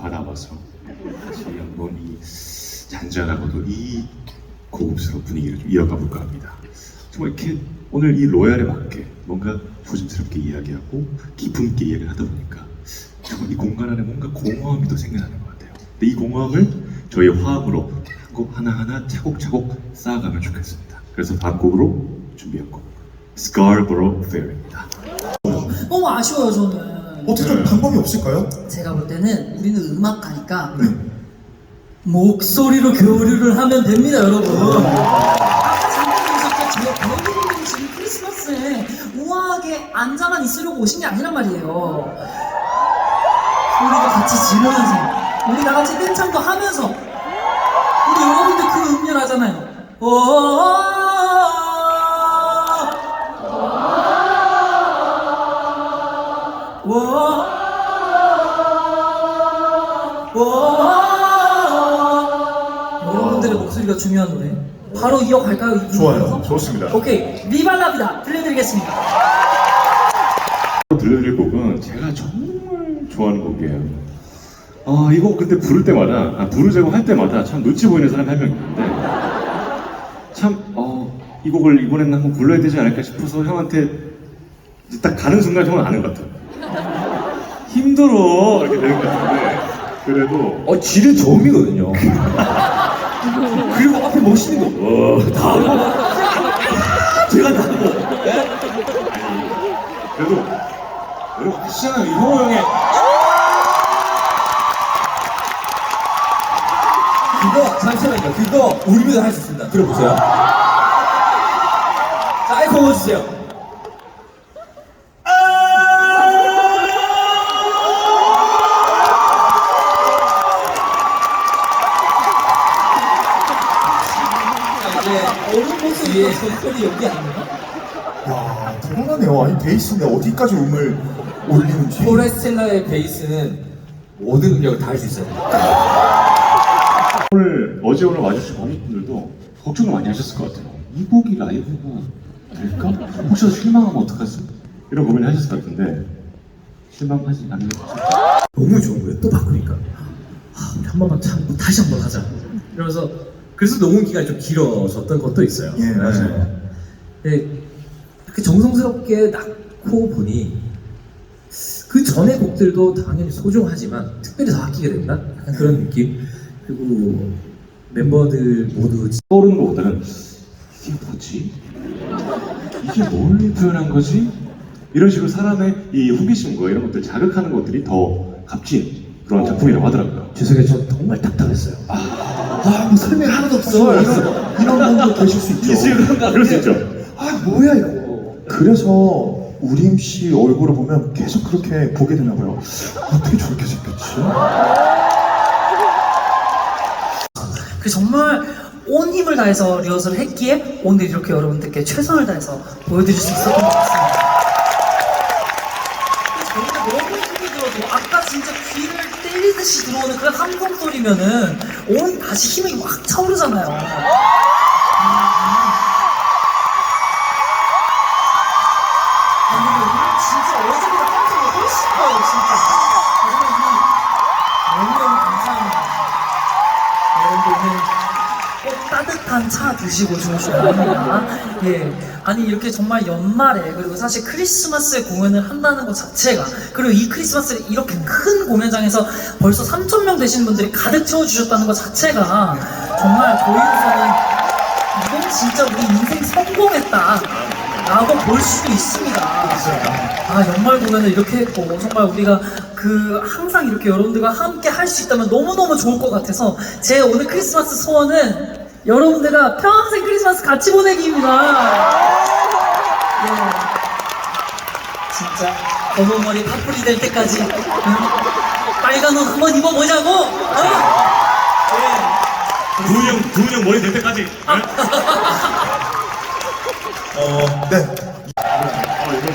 받아봐서 다시 한번 이 잔잔하고도 이 고급스러운 분위기를 좀 이어가 볼까 합니다. 정말 이렇게 오늘 이 로얄에 맞게 뭔가 조심스럽게 이야기하고 깊은 있게 이야기를 하다 보니까 정말 이 공간 안에 뭔가 공허함이 더 생겨나는 것 같아요. 근데 이 공허함을 저희의 화음으로 한 곡 하나하나 차곡차곡 쌓아가면 좋겠습니다. 그래서 다음 곡으로 준비한 곡 Scarborough Fair입니다. 너무 아쉬워요 저는. 어떻게 좀 방법이 없을까요? 제가 볼 때는 우리는 음악가니까 네. 목소리로 교류를 하면 됩니다, 여러분. 아까 잠깐 보셨죠? 저 배우분들이 지금 크리스마스에 우아하게 앉아만 있으려고 오신 게 아니란 말이에요. 우리가 같이 지르면서, 우리 다 같이 댄창도 하면서, 우리 여러분들 그 음열 하잖아요. 와. 여러분들의 목소리가 중요한 노래. 바로 이어갈까요? 이 좋아요. 좋습니다. 오케이. 리발라비다. 들려드리겠습니다. 들려드릴 곡은 제가 정말 좋아하는 곡이에요. 아, 이곡 근데 부를 때마다, 아, 부르자고 할 때마다 참 눈치 보이는 사람이 한 명 있는데, 참, 어, 이 곡을 이번에는 한번 불러야 되지 않을까 싶어서 형한테 딱 가는 순간 형은 아는 것 같아요. 힘들어! 이렇게 되는 것 같은데, 그래도, 어, 질은 저음이거든요. 그리고 앞에 멋있는 거, 어, 다 하고. 제가 다 하고. 그래도, 여러분 아시잖아요. 이 형호 형의 그거, 잠시만요. 그거 울면서 할수 있습니다. 들어보세요. 자, 아이콘 보여주세요. 뒤에 소리 연기 아닌가? 야 대단하네요. 아니 베이스인데 어디까지 음을 올리는지. 포레스텔라의 베이스는 모든 음역을 다 할 수 있어요. 오늘 어제 오늘 와주신 관객분들도 걱정을 많이 하셨을 것 같아요. 이 곡이 라이브가 될까? 혹시 실망하면 어떡하지? 이런 고민을 하셨을 것 같은데 실망하지 않는 너무 좋은 거예요. 또 바꾸니까. 아, 우리 한 번만 참고 다시 한 번 하자. 이러면서 그래서 녹음 기간이 좀 길어졌던 것도 있어요. 예, 맞아요. 네. 이렇게 정성스럽게 낳고 보니 그 전의 곡들도 당연히 소중하지만 특별히 더 아끼게 된다. 약간 그런 느낌. 그리고 멤버들 모두 떠오르는 것보다는 이게 뭐지? 이게 뭘 표현한 거지? 이런 식으로 사람의 이 호기심과 이런 것들 자극하는 것들이 더 값진 그런 작품이라고 하더라고요. 죄송해요. 저 정말 답답했어요. 아, 뭐 설명 하나도 없어. 이런, 이런 분도 계실 수 있죠. 그럴 수 있죠. 아, 뭐야 이거. 그래서 우림 씨 얼굴을 보면 계속 그렇게 보게 되나 봐요. 어떻게 저렇게 생겼지? 그 정말 온 힘을 다해서 리허설을 했기에 오늘 이렇게 여러분들께 최선을 다해서 보여드릴 수 있었던 것 같습니다. 저희가 너무 힘이 들어도 아까 진짜 귀를 때리듯이 들어오는 그 함성 소리면은 온 다시 힘이 확 차오르잖아요. 아니 근데 오늘 진짜 어제보다 함성이 훨씬 커요 진짜. 정말 너무너무 감사합니다. 여러분들 꼭 따뜻한 차 드시고 주무시기 바랍니다. 예. 아니 이렇게 정말 연말에 그리고 사실 크리스마스에 공연을 한다는 것 자체가 그리고 이 크리스마스에 이렇게 큰 공연장에서 벌써 3천 명 되시는 분들이 가득 채워주셨다는 것 자체가 정말 저희로서는 이건 진짜 우리 인생 성공했다. 라고 볼 수도 있습니다. 아, 연말 공연을 이렇게 했고, 정말 우리가 그, 항상 이렇게 여러분들과 함께 할 수 있다면 너무너무 좋을 것 같아서, 제 오늘 크리스마스 소원은 여러분들과 평생 크리스마스 같이 보내기입니다. 예. 진짜, 검은 머리 파뿌리 될 때까지, 응? 빨간 옷 한번 입어보자고! 어? 예. 두훈 형, 두훈 형 머리 될 때까지. 어, 네. 어, 이거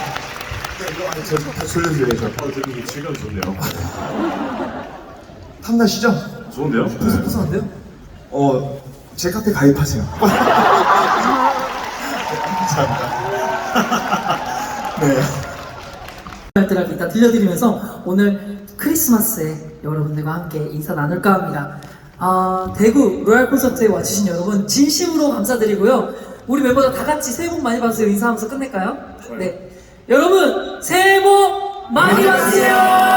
네, 이거 아니 저 다시 돌려드려야죠. 어, 되게 질감 좋네요. 탐나시죠? 좋은데요? 푸석푸석한데요? 어, 제 카페 가입하세요. 감사합니다. 네. 날들을 일단 들려드리면서 오늘 크리스마스에 여러분들과 함께 인사 나눌까 합니다. 아, 대구 로얄 콘서트에 와주신 여러분 진심으로 감사드리고요. 우리 멤버들 다 같이 새해 복 많이 받으세요 인사하면서 끝낼까요? 네. 여러분 새해 복 많이 받으세요.